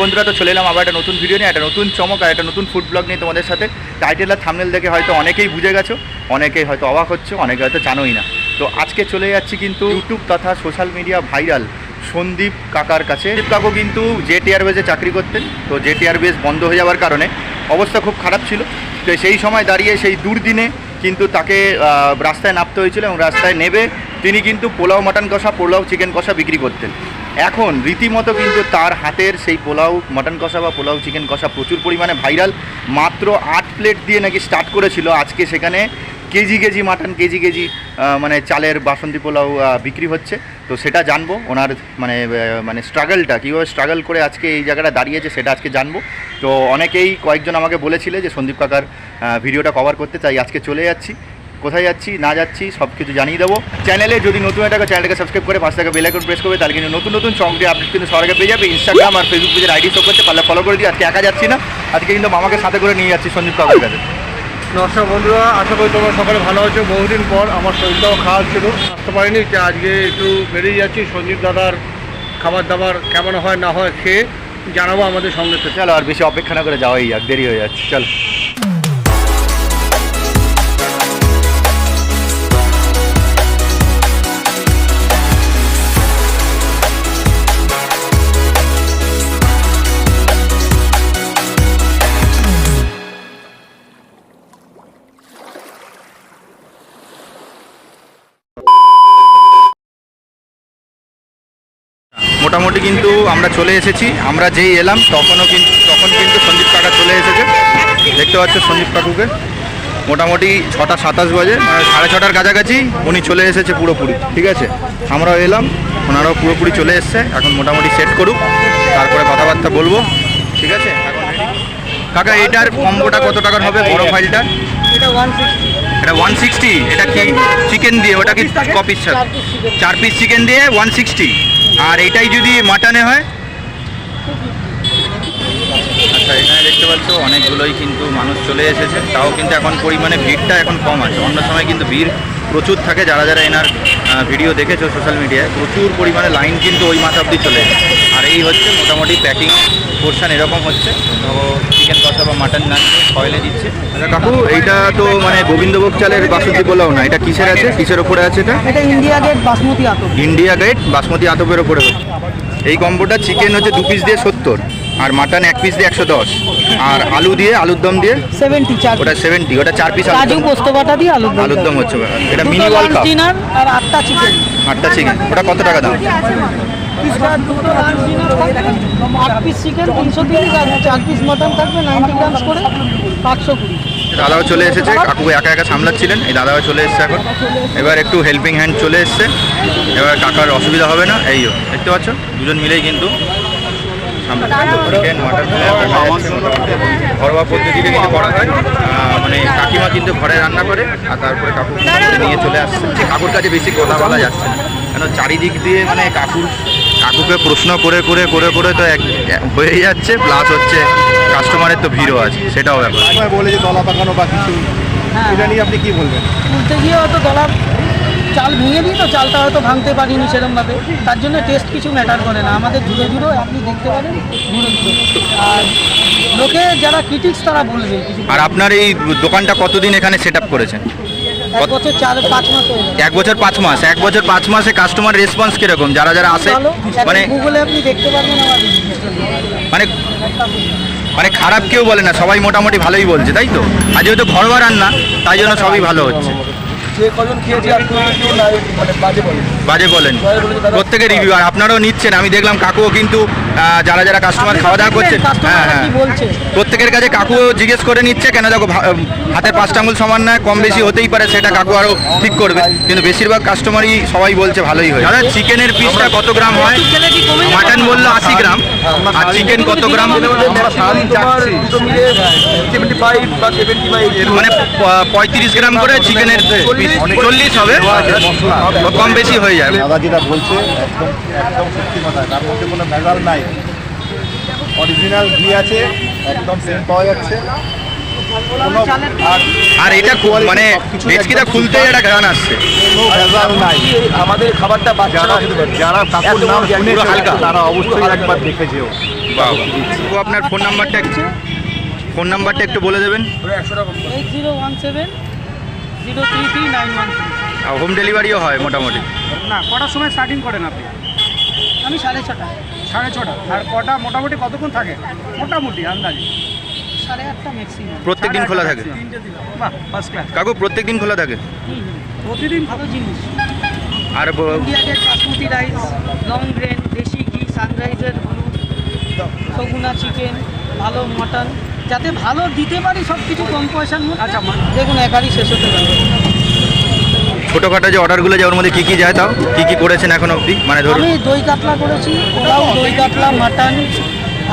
বন্ধুরা, তো চলে এলাম আবার একটা নতুন ভিডিও নিয়ে, একটা নতুন চমক আর একটা নতুন ফুড ব্লগ নিয়ে তোমাদের সাথে। টাইটেল আর থামনেল দেখে হয়তো অনেকেই বুঝে গেছো, অনেকেই হয়তো অবাক হচ্ছে, অনেকে হয়তো জানোই না। তো আজকে চলে যাচ্ছি কিন্তু ইউটিউব তথা সোশ্যাল মিডিয়া ভাইরাল সন্দীপ কাকার কাছে। সন্দীপ কাকু কিন্তু জেট এয়ারওয়েজে চাকরি করতেন, তো জেট এয়ারওয়েজ বন্ধ হয়ে যাওয়ার কারণে অবস্থা খুব খারাপ ছিল। তো সেই সময় দাঁড়িয়ে, সেই দুর্দিনে কিন্তু তাকে রাস্তায় নামতে হয়েছিল এবং রাস্তায় নেবে। তিনি কিন্তু পোলাও, মাটন কষা, পোলাও চিকেন কষা বিক্রি করতেন। এখন রীতিমতো কিন্তু তার হাতের সেই পোলাও মাটন কষা বা পোলাও চিকেন কষা প্রচুর পরিমাণে ভাইরাল মাত্র আট প্লেট দিয়ে নাকি স্টার্ট করেছিল আজকে সেখানে K G K G mutton K G K G মানে চালের বাসন্তী পোলাও বিক্রি হচ্ছে। তো সেটা জানব, ওনার মানে মানে স্ট্রাগলটা কীভাবে স্ট্রাগল করে আজকে এই জায়গাটা দাঁড়িয়েছে সেটা আজকে জানব। তো অনেকেই কয়েকজন আমাকে বলেছিলে যে সন্দীপ কাকার ভিডিওটা কভার করতে চাই আজকে চলে যাচ্ছি। কোথায় যাচ্ছি না যাচ্ছি সব কিছু জানিয়ে দেবো। চ্যানেলে যদি নতুন একটা চ্যানেলটাকে সাবস্ক্রাইব করে পাঁচ টাকা বেলাইকন প্রেস করবে তাহলে কিন্তু নতুন নতুন চমকটি আপডেট কিন্তু আগে পেয়ে যাবে। ইনস্টাগ্রাম আর ফেসবুক পেজের আইডি শো করছে পারলে ফলো করে দিই আজকে একা যাচ্ছি না আজকে কিন্তু মামাকে সাথে করে নিয়ে যাচ্ছি সন্দীপ কাকার কাছে। নমস্কার বন্ধুরা আশা করি তোমরা সকালে ভালো আছো। বহুদিন পর আমার শরীরটাও খারাপ ছিল আসতে পারিনি যে আজকে একটু বেরিয়ে যাচ্ছি। সঞ্জীব দাদার খাবার দাবার কেমন হয় না হয় খেয়ে জানাব আমাদের সঙ্গে। চলো আর বেশি অপেক্ষা না করে যাওয়াই যাক দেরি হয়ে যাচ্ছে। চলো। কিন্তু আমরা চলে এসেছি আমরা যেই এলাম তখনও কিন্তু তখন কিন্তু সন্দীপ কাকা চলে এসেছে। দেখতে পাচ্ছ সন্দীপ কাকুকে। মোটামুটি ছটা সাতাশ বাজে মানে সাড়ে ছটার কাছাকাছি উনি চলে এসেছে পুরোপুরি ঠিক আছে? আমরাও এলাম ওনারাও পুরোপুরি চলে এসছে এখন মোটামুটি সেট করুক তারপরে কথাবার্তা বলব ঠিক আছে? এখন? কাকা এটার কম্বোটা কত টাকার হবে বড় ফাইলটা? এটা ওয়ান সিক্সটি এটা ওয়ান সিক্সটি এটা কি চিকেন দিয়ে ওটা কি কপিস চার পিস চিকেন দিয়ে ওয়ান সিক্সটি আর এটাই যদি মাটনে হয়? আচ্ছা এখানে দেখতে পাচ্ছ, অনেকগুলোই কিন্তু মানুষ চলে এসেছে। তাও কিন্তু এখন পরিমাণে ভিড়টা এখন কম আছে। অন্য সময় কিন্তু ভিড় প্রচুর থাকে। যারা যারা এনার ভিডিও দেখেছ সোশ্যাল মিডিয়ায় প্রচুর পরিমাণে লাইন কিন্তু ওই মাথা অব্দি চলে। আর এই হচ্ছে মোটামুটি প্যাকিং পোর্শন এরকম হচ্ছে। তো চিকেন কষা বা মাটন না ফয়েলে দিচ্ছে। আচ্ছা কাকু এইটা তো মানে গোবিন্দভোগ চালের বাসন্তী পোলাও না এটা কিসের আছে? কিসের ওপরে আছে এটা? এটা ইন্ডিয়া গেট বাসমতি আতপ ইন্ডিয়া গেট বাসমতি আতপের ওপরে হচ্ছে। এই কম্বোটা চিকেন হচ্ছে দু পিস দিয়ে সত্তর আর মাটন এক পিস দিয়ে একশো দশ আর আলু দিয়ে আলুর দম দিয়ে? সেভেন্টি চার ওটা সেভেন্টি ওটা চার পিস কাজু পোস্ত বাটা দিয়ে আলুর দম। আলুর দম হচ্ছে এটা মিনি ওয়ার্ল্ড কাপ আর আটটা চিকেন আটটা চিকেন ওটা কত টাকা দাম? দুটো লাঞ্চ ডিনার আট পিস চিকেন তিনশো তিরিশ আর চার পিস মটন থাকবে নাইনটি গ্রামস করে পাঁচশো কুড়ি। দাদাও চলে এসেছে কাকু একা একা সামলাচ্ছিলেন এই দাদাও চলে এসেছে এখন। এবার একটু হেল্পিং হ্যান্ড চলে এসছে এবার কাকার অসুবিধা হবে না এইও দেখতে পাচ্ছ দুজন মিলেই কিন্তু ঘরোয়া পদ্ধতিতে কিন্তু করা হয়। মানে কাকিমা কিন্তু ঘরে রান্না করে আর তারপরে কাকু নিয়ে চলে আসছে। কাকুর কাছে বেশি কথা বলা যাচ্ছে না। কেন চারিদিক দিয়ে মানে কাকুর কাকুকে প্রশ্ন করে করে করে করে তো এক হয়ে যাচ্ছে প্লাস হচ্ছে কাস্টমারের তো ভিড়ও আছে সেটাও ব্যাপার। সময় বলে যে দলা পাকানো বা কিছু এটা নিয়ে আপনি কি বলবেন? তুলতে গিয়ে হয়তো গলার চাল ভেঙে দিই তো চালটা হয়তো ভাঙতে পারিনি সেরকমভাবে। তার জন্য টেস্ট কিছু ম্যাটার করে না। আমাদের ধীরে ধীরে আপনি দেখতে পারেন আর লোকে যারা ক্রিটিক্স তারা বলবে। আর আপনার এই দোকানটা কতদিন এখানে সেট আপ করেছেন? এক বছর চার পাঁচ মাস এক বছর পাঁচ মাস এক বছর পাঁচ মাসে কাস্টমার রেসপন্স কীরকম? যারা যারা আসে মানে গুগলে আপনি দেখতে পারবেন আমার মানে মানে খারাপ কেউ বলে না সবাই মোটামুটি ভালোই বলছে তাই তো? আর যেহেতু ঘরোয়া রান্না তাই জন্য সবই ভালো হচ্ছে। মানে বাজে বলেন। প্রত্যেকে রিভিউ আর আপনারাও নিচ্ছেন আমি দেখলাম কাকুও কিন্তু যারা যারা কাস্টমার খাওয়া দাওয়া করছে হ্যাঁ হ্যাঁ। প্রত্যেকের কাছে কাকু জিজ্ঞেস করে নিচ্ছে কেন দেখো হাতের পাঁচটা আঙুল সমান নয় কম বেশি হতেই পারে সেটা কাকু আরও ঠিক করবে। কিন্তু বেশিরভাগ কাস্টমারই সবাই বলছে ভালোই হয় দাদা চিকেনের পিসটা কত গ্রাম হয়? মাটন বলল আশি গ্রাম। আর চিকেন কত গ্রাম? মানে পঁয়ত্রিশ গ্রাম করে চিকেনের চল্লিশ হবে? কম বেশি হয়ে যায় দাদা যেটা বলছে একদম একদম সত্যি কথা। তার মধ্যে কোনো ভেজাল নাই। অরিজিনাল ঘি আছে একদম সেম পাওয়া যাচ্ছে। আর এটা মানে ভেজকিটা খুলতে একটা গান আসছে। ভেজাল নাই। আমাদের খাবারটা যারা যারা কাকুর নাম শুনেছে হালকা। তারা অবশ্যই একবার দেখে যেও। বাবা আপনার ফোন নাম্বারটা ফোন নাম্বারটা একটু বলে দেবেন। Eight zero one seven zero three three nine one আর হোম ডেলিভারিও হয় মোটামুটি। না কটার সময় স্টার্টিং করেন আপনি? আমি সাড়ে ছটা সাড়ে ছটা। আর কটা মোটামুটি কতক্ষণ থাকে? মোটামুটি আন্দাজে। সাড়ে আটটা ম্যাক্সিমাম প্রত্যেক দিন খোলা থাকে? বাহ ফার্স্ট ক্লাস কাকু প্রত্যেক দিন খোলা থাকে? প্রতিদিন ভালো জিনিস। আর ব- India basmati rice long grain দেশি ঘি সানরাইজের হলুদ সগুনা চিকেন ভালো মটন যাতে ভালো দিতে পারি সব কিছু কম পয়সার মধ্যে। আচ্ছা, দেখুন একারই শেষ হতে পারে। ছোটোখাটো যে অর্ডারগুলো যায় ওর মধ্যে কী কী যায় তাও? কী কী করেছেন এখন অবধি? মানে ধরুন। আমি দই কাতলা করেছি, পোলাও, দই কাতলা, মাটন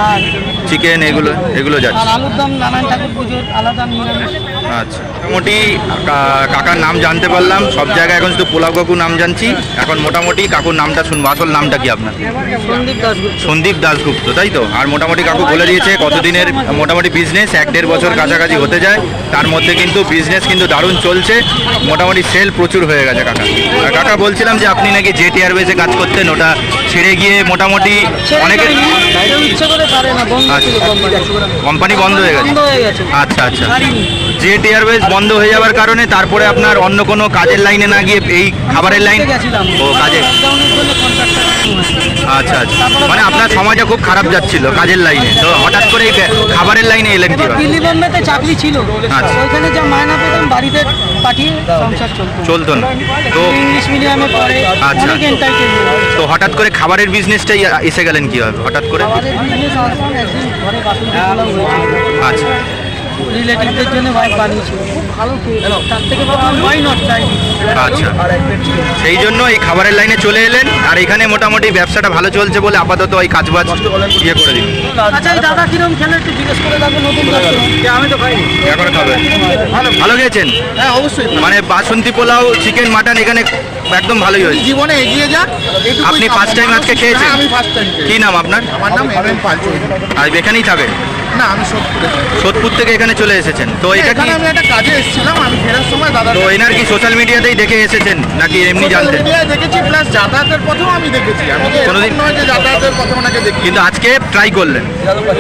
আর চিকেন এগুলো এগুলো যাচ্ছে। আর আলুর দম নানান ঠাকুর পুজোর আলাদা নিরামিষ। আচ্ছা মোটামুটি কাকার নাম জানতে পারলাম। সব জায়গায় এখন শুধু পোলাও কাকু নাম জানছি। এখন মোটামুটি কাকুর নামটা শুনব। আসল নামটা কি আপনার? সন্দীপ দাসগুপ্ত সন্দীপ দাসগুপ্ত তাই তো? আর মোটামুটি কাকু বলে দিয়েছে কতদিনের মোটামুটি বিজনেস এক দেড় বছর কাছাকাছি হতে যায়। তার মধ্যে কিন্তু বিজনেস কিন্তু দারুণ চলছে। মোটামুটি সেল প্রচুর হয়ে গেছে কাকা। আর কাকা বলছিলাম যে আপনি নাকি জেট এয়ারওয়েজে কাজ করতেন ওটা ছেড়ে গিয়ে মোটামুটি ছেড়ে অনেকে ইচ্ছে করে পারে না বন্ধ ছিল আচ্ছা। কোম্পানি কোম্পানি বন্ধ হয়ে গেছে। বন্ধ হয়ে গেছে। আচ্ছা আচ্ছা। জেট এয়ারওয়েজ বন্ধ হয়ে যাওয়ার কারণে তারপরে আপনার অন্য কোনো কাজের লাইনে না গিয়ে এই খাবারের লাইন ও কাজে? আচ্ছা আচ্ছা। মানে আপনার সমাজে খুব খারাপ যাচ্ছিল কাজের লাইনে তো হঠাৎ করে খাবারের লাইনে এলেন কি দিল্লি বোম্বেতে চাকরি ছিল। আচ্ছা। ওইখানে যা মায়না পেতাম বাড়িতে পাঠিয়ে সংসার চলতো চলতো না। তো ইংলিশ মিডিয়ামে পড়ে আচ্ছা। অনেক তো হঠাৎ করে খাবারের বিজনেসটাই এসে গেলেন কীভাবে? হঠাৎ করে? আচ্ছা। রিলেটিভদের জন্য খুব ভালো তার থেকে ওয়াই নট আচ্ছা। সেই জন্য এই খাবারের লাইনে চলে এলেন আর এখানে মোটামুটি ব্যবসাটা ভালো চলছে বলে আপাতত ওই কাজবাজ ইয়ে করে দিন। আচ্ছা এই দাদা কিরম খেলে একটু জিজ্ঞেস করে দেখো নতুন আমি তো খাইনি। এখন খাবে। ভালো খেয়েছেন? হ্যাঁ অবশ্যই। মানে বাসন্তী পোলাও চিকেন মাটন এখানে একদম ভালোই হয়েছে। জীবনে এগিয়ে যাক আপনি ফার্স্ট টাইম আজকে খেয়েছেন? হ্যাঁ, আমি ফার্স্ট টাইম কি নাম আপনার? আমার নাম এম এম পাল চৌধুরী। আর এখানেই থাকেন না আমি সোদপুরে থাকি। সোদপুর থেকে এখানে চলে এসেছেন। তো এটা কি এখানে আমি একটা কাজে এসেছিলাম আমি ফেরার সময় দাদা তো এনার কি সোশ্যাল মিডিয়াতেই দেখে এসেছেন নাকি এমনি জানতেন? দেখেছি প্লাস যাতায়াতের পথেও আমি দেখেছি। আমি তো কোনোদিন- নয় যে যাতায়াতের পথে ওনাকে দেখি কিন্তু আজকে ট্রাই করলেন।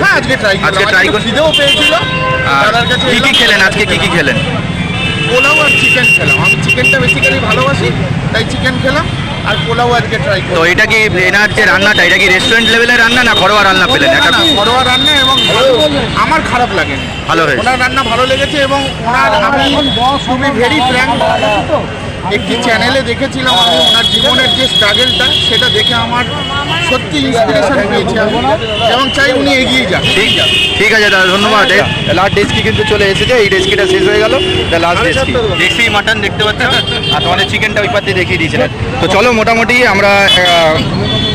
হ্যাঁ আজকে ট্রাই আজকে try কর- খিদেও পেয়েছিল। আর দাদার কাছে কি কি এলাম। খেলেন? আজকে কি কি খেলেন? পোলাও আর চিকেন খেলাম। আমি চিকেনটা বেসিক্যালি ভালোবাসি তাই চিকেন খেলাম আর পোলাও আজকে ট্রাই তো এটা কি এনার যে রান্নাটা এটা কি রেস্টুরেন্ট লেভেলের রান্না না ঘরোয়া রান্না পেলেন? না, ঘরোয়া রান্না এবং আমার খারাপ লাগে ভালো হয়েছে। ওনার রান্না ভালো লেগেছে এবং ওনার আমি খুবই ভেরি ফ্র্যাঙ্ক একটি চ্যানেলে দেখেছিলাম আমি ওনার জীবনের যে স্ট্রাগেলটা সেটা দেখে আমার সত্যি ইন্সপিরেশন পেয়েছি আমি। এবং চাই উনি এগিয়ে যান ঠিক আছে। ঠিক আছে দাদা ধন্যবাদ। লাস্ট ডেস্কি কিন্তু চলে এসেছে এই ডেস্কিটা শেষ হয়ে গেল লাস্ট ডেস্কি দেখছি মাটন দেখতে পাচ্ছ? আর তোমাদের চিকেনটা ওই পাতে দেখিয়ে দিয়েছিলেন তো চলো মোটামুটি আমরা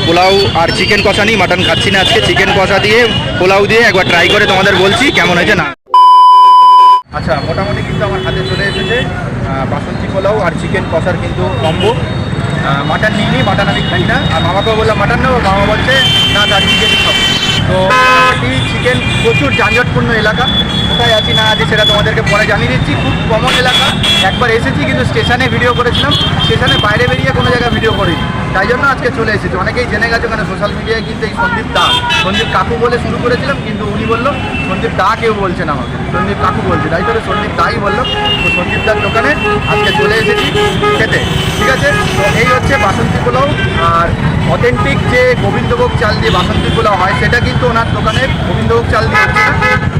পোলাও আর চিকেন কষা নিই মাটন খাচ্ছি না আজকে। চিকেন কষা দিয়ে পোলাও দিয়ে একবার ট্রাই করে তোমাদের বলছি কেমন হয়েছে না। আচ্ছা মোটামুটি কিন্তু আমার হাতে চলে এসেছে বাসন্তী পোলাও আর চিকেন কষার কিন্তু কম্বো মাটন নিইনি মাটন আমি খাই না। আর মামাকেও বললাম মাটন নেব মামা বলছে, না তার চিকেনই খাব। তো মোটামুটি চিকেন প্রচুর যানজটপূর্ণ এলাকা। কোথায় আছি, না আছি, সেটা তোমাদেরকে পরে জানিয়ে দিচ্ছি। খুব কমন এলাকা। একবার এসেছি, কিন্তু স্টেশনে ভিডিও করেছিলাম। স্টেশনে বাইরে বেরিয়ে কোনো জায়গায় ভিডিও করিনি। তাই জন্য আজকে চলে এসেছি। অনেকেই জেনে গেছে কারণ সোশ্যাল মিডিয়ায় কিন্তু এই সন্দীপ দা। সন্দীপ কাকু বলে শুরু করেছিলাম, কিন্তু উনি বলল, সন্দীপ দা কেউ বলছেন আমাকে। সন্দীপ কাকু বলছে, তাই করে সন্দীপ দাই বলল। তো সন্দীপ দার দোকানে আজকে চলে এসেছি খেতে, ঠিক আছে? তো এই হচ্ছে বাসন্তী পোলাও, আর অথেন্টিক যে গোবিন্দভোগ চাল দিয়ে বাসন্তী পোলাও হয়, সেটা কিন্তু ওনার দোকানে গোবিন্দভোগ চাল দিয়ে হচ্ছে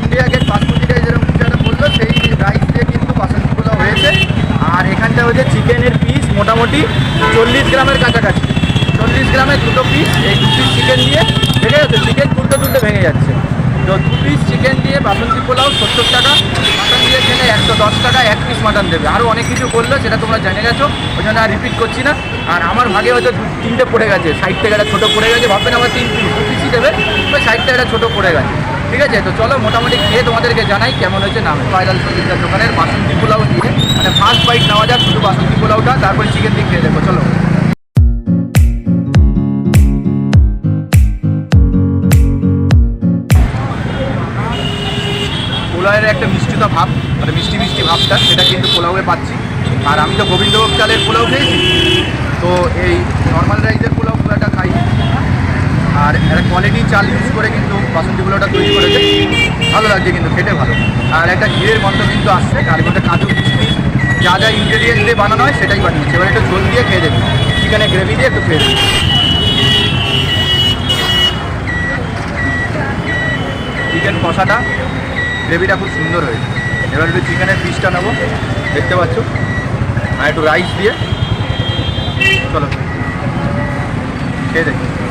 ইন্ডিয়া গেট বাসমতি যেরকম যেটা বলল, সেই রাইস দিয়ে কিন্তু বাসন্তী পোলাও হয়েছে। আর এখানটা হচ্ছে চিকেনের মোটামুটি চল্লিশ গ্রামের কাছাকাছি। চল্লিশ গ্রামের দুটো পিস এই দু পিস চিকেন দিয়ে ভেঙে যাচ্ছে চিকেন তুলতে তুলতে ভেঙে যাচ্ছে। তো দু পিস চিকেন দিয়ে বাসন্তী পোলাও সত্তর টাকা মাটন দিয়ে খেলে একশো দশ টাকা, এক পিস মাটন দেবে। আরও অনেক কিছু বলল, সেটা তোমরা জেনে গেছো, ওই জন্য আর রিপিট করছি না। আর আমার ভাগে হয়তো দু, তিনটে পড়ে গেছে সাইড থেকে একটা ছোটো পড়ে গেছে ভাববেন আমার তিন পিস দু পিসই দেবে সাইড থেকে একটা ছোটো পড়ে গেছে। ঠিক আছে? তো চলো মোটামুটি খেয়ে তোমাদেরকে জানাই কেমন হয়েছে নাম ভাইরাল সঞ্জিতার দোকানের বাসন্তী পোলাও দিয়ে। মানে ফার্স্ট বাইট নেওয়া যাক, শুধু বাসন্তী পোলাওটা, তারপরে চিকেন দিয়ে খেয়ে দেবো চলো। পোলাওয়ের একটা মিষ্টিতা ভাব মানে মিষ্টি মিষ্টি ভাবটা, সেটা কিন্তু পোলাওয়ে পাচ্ছি। আর আমি তো গোবিন্দভোগ চালের পোলাও খেয়েছি। তো এই নর্মাল রাইসের পোলাও আর একটা কোয়ালিটি চাল ইউজ করে কিন্তু বাসন্তীগুলোটা তৈরি করেছে। ভালো লাগছে কিন্তু, খেতে ভালো। আর একটা ঘিরের গন্ধ কিন্তু আসছে তার মধ্যে কাজু যা যা ইনগ্রেডিয়েন্ট দিয়ে বানানো হয় সেটাই বানিয়েছে। এবার একটু ঝোল দিয়ে খেয়ে দেবে চিকেনের গ্রেভি দিয়ে একটু খেয়ে দেবে চিকেন কষাটা গ্রেভিটা খুব সুন্দর হয়েছে। এবার একটু চিকেনের পিসটা নেব। দেখতে পাচ্ছ? আর একটু রাইস দিয়ে। চলো। খেয়ে দেখি।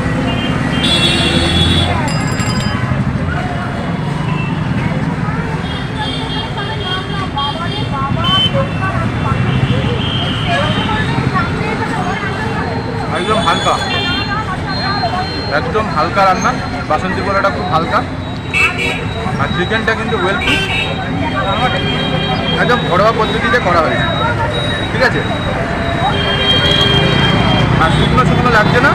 একদম হালকা। একদম হালকা রান্না। বাসন্তী পোলাটা খুব হালকা। আর চিকেনটা কিন্তু ওয়েলকুম একদম ঘরোয়া পদ্ধতিতে করা হয়েছে। ঠিক আছে? আর শুকনো শুকনো লাগছে না?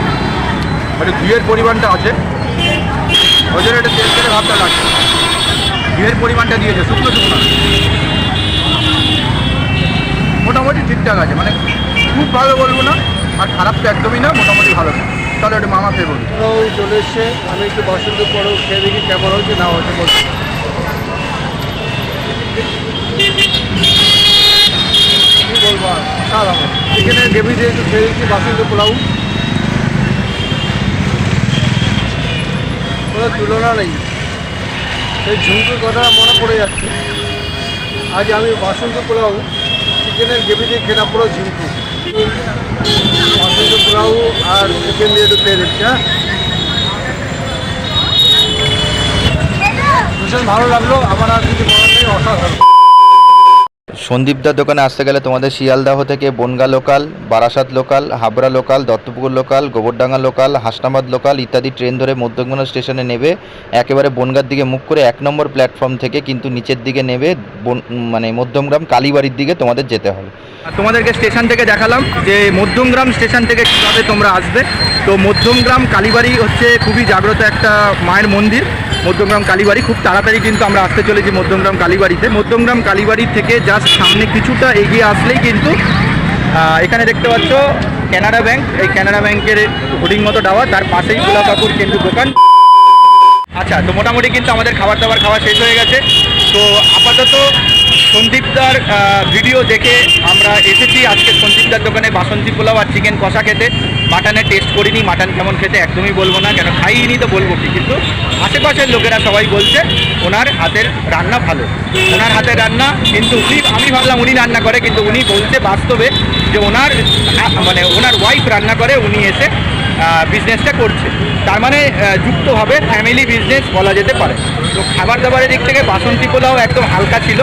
একটু ঘিয়ের পরিমাণটা আছে। ওই জন্য একটা তেল তেলে ভাবটা লাগছে। ঘিয়ের পরিমাণটা দিয়েছে, শুকনো শুকনো। মোটামুটি ঠিকঠাক আছে। মানে খুব ভালো বলব না। আর খারাপ তো একদমই না, মোটামুটি ভালো। তাহলে একটু মামা খেয়ে পোলাও চলে এসছে, আমি একটু বসন্ত পরেও খেয়ে দেখি কেমন হচ্ছে না হচ্ছে বলছি কি বলব আর? সাধারণ চিকেনের গ্রেভি দিয়ে একটু খেয়ে দিচ্ছি বাসন্তী পোলাও। কোনো তুলনা নেই। সেই ঝুঁকির কথা মনে পড়ে যাচ্ছে। আজ আমি বাসন্ত পোলাও, চিকেনের গ্রেভি দিয়ে খেলাম পুরো ঝিঙ্কু একটু খেয়ে দিচ্ছি হ্যাঁ ভীষণ ভালো লাগল। আমার আর কিছু বলার নেই অসাধারণ। সন্দীপদার দোকানে আসতে গেলে তোমাদের শিয়ালদাহ থেকে Bongaon local, Barasat local, Habra local, Duttapukur local, Gobardanga local, Hasnabad local ইত্যাদি ট্রেন ধরে মধ্যমগ্ন স্টেশনে নেবে। একেবারে বনগার দিকে মুখ করে এক নম্বর প্ল্যাটফর্ম থেকে কিন্তু নিচের দিকে নেবে মানে মধ্যমগ্রাম কালীবাড়ির দিকে তোমাদের যেতে হবে। তোমাদেরকে স্টেশন থেকে দেখালাম যে মধ্যমগ্রাম স্টেশন থেকে কীভাবে তোমরা আসবে। তো মধ্যমগ্রাম কালীবাড়ি হচ্ছে খুবই জাগ্রত একটা মায়ের মন্দির। মধ্যমগ্রাম কালীবাড়ি, খুব তাড়াতাড়ি কিন্তু আমরা আসতে চলেছি মধ্যমগ্রাম কালীবাড়িতে। মধ্যমগ্রাম কালীবাড়ি থেকে জাস্ট সামনে কিছুটা এগিয়ে আসলেই কিন্তু এখানে দেখতে পাচ্ছ ক্যানাডা ব্যাংক এই ক্যানাডা ব্যাংকের হোর্ডিং মতো ডাওয়া তার পাশেই গোলা কাকুর কিন্তু দোকান। আচ্ছা তো মোটামুটি কিন্তু আমাদের খাবার দাবার খাওয়া শেষ হয়ে গেছে। তো আপাতত সন্দীপদার ভিডিও দেখে আমরা এসেছি আজকে সন্দীপদার দোকানে বাসন্তী পোলাও আর চিকেন কষা খেতে। মাটনের টেস্ট করিনি মাটন কেমন খেতে একদমই বলব না কেন খাইনি তো বলব কি কিন্তু আশেপাশের লোকেরা সবাই বলছে ওনার হাতের রান্না ভালো। ওনার হাতের রান্না কিন্তু উনি আমি ভাবলাম উনি রান্না করে কিন্তু উনি বলছে বাস্তবে যে ওনার মানে ওনার ওয়াইফ রান্না করে উনি এসে বিজনেসটা করছে। তার মানে আহ, যুক্তভাবে ফ্যামিলি বিজনেস বলা যেতে পারে। তো খাবার দাবারের দিক থেকে বাসন্তী পোলাও একদম হালকা ছিল।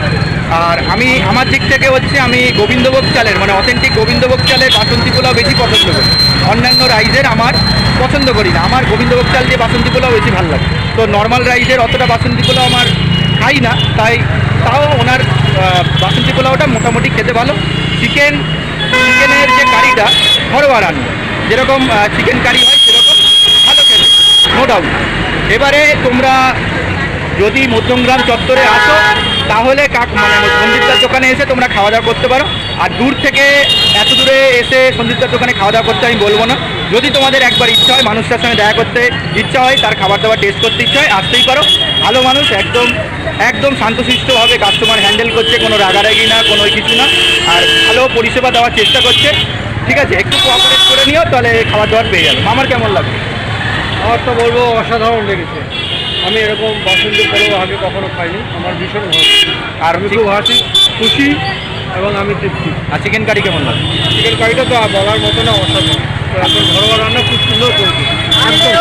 আর আমি আমার দিক থেকে হচ্ছে আমি গোবিন্দভোগ চালের মানে অথেন্টিক গোবিন্দভোগ চালের বাসন্তী পোলাও বেশি পছন্দ করি। অন্যান্য রাইসের আমার পছন্দ করি না। আমার গোবিন্দভোগ চাল দিয়ে বাসন্তী পোলাও বেশি ভালো লাগে। তো নর্মাল রাইসের অতটা বাসন্তী পোলাও আমার খাই না, তাই তাও ওনার বাসন্তী পোলাওটা মোটামুটি খেতে ভালো। চিকেন চিকেনের যে কারিটা, ঘরোয়া রান্না। যেরকম চিকেন কারি হয় সেরকম ভালো খেতে নো ডাউট এবারে তোমরা যদি মধ্যমগ্রাম চত্বরে আসো তাহলে কাক মানে সন্দীপদার দোকানে এসে তোমরা খাওয়া দাওয়া করতে পারো। আর দূর থেকে এত দূরে এসে সন্দীপদার দোকানে খাওয়া দাওয়া করতে আমি বলব না। যদি তোমাদের একবার ইচ্ছা হয়, মানুষটার সঙ্গে দেখা করতে ইচ্ছা হয়, তার খাবার দাবার টেস্ট করতে ইচ্ছা হয়, আসতেই পারো। ভালো মানুষ, একদম একদম শান্তশিষ্টভাবে কাস্টমার হ্যান্ডেল করছে, কোনো রাগারাগি না, কোনো কিছু না। আর ভালো পরিষেবা দেওয়ার চেষ্টা করছে। ঠিক আছে, একটু কোঅপারেট করে নিও, তাহলে খাবার দাবার পেয়ে যাবে। আমার কেমন লাগবে আমার তো বলব অসাধারণ লেগেছে। আমি এরকম বাসন্তী পোলাও আগে কখনো খাইনি আমার ভীষণ ভালো আর আমি খুব হাসি খুশি এবং আমি তৃপ্তি। আর চিকেন কারি কেমন লাগবে চিকেন কারিটা তো বলার মতো না অসাধারণ। এখন ঘরোয়া রান্না খুব সুন্দর করেছে। একদম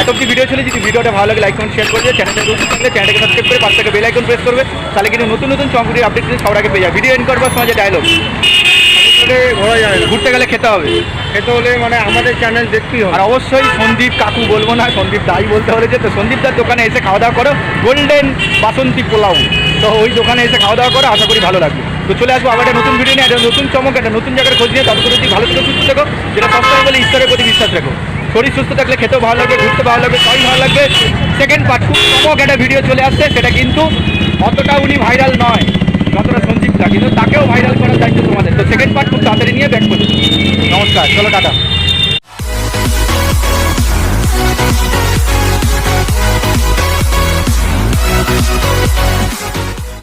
এত অব্দি ভিডিও ছিল যদি ভিডিওটা ভালো লাগে লাইক কমেন্ট শেয়ার করবে চ্যানেলটা নতুন থাকলে চ্যানেলকে সাবস্ক্রাইব করে পাশ থেকে বেল আইকন প্রেস করবে। তাহলে কিন্তু নতুন নতুন চমকুটির আপডেট সবার আগে পেয়ে যাবে। ভিডিও এন্ড করবার সময় যে ডায়লগ আসলে ঘোরা যায় না। ঘুরতে গেলে খেতে হবে। খেতে হলে মানে আমাদের চ্যানেল দেখতেই হবে। আর অবশ্যই সন্দীপ কাকু বলব না সন্দীপ দাই বলতে হলে যে তো সন্দীপদার দোকানে এসে খাওয়া দাওয়া করো গোল্ডেন বাসন্তী পোলাও। তো ওই দোকানে এসে খাওয়া দাওয়া করো আশা করি ভালো লাগবে। তো চলে আসব আবার একটা নতুন ভিডিও নিয়ে একটা নতুন চমক একটা নতুন জায়গার খোঁজ নিয়ে। ততক্ষণ যদি ভালো থেকে সুস্থ থাকো। যেটা সবসময় বলে ঈশ্বরের প্রতি বিশ্বাস রাখো। শরীর সুস্থ থাকলে খেতেও ভালো লাগবে ঘুরতে ভালো লাগবে সবই ভালো লাগবে। সেকেন্ড পার্ট খুব চমক একটা ভিডিও চলে আসছে সেটা কিন্তু অতটা উনি ভাইরাল নয়। যতটা সন্দীপটা কিন্তু তাকেও ভাইরাল করার দায়িত্ব তোমাদের। তো সেকেন্ড পার্ট খুব তাড়াতাড়ি নিয়ে ব্যাক করে। নমস্কার, চলো টাটা।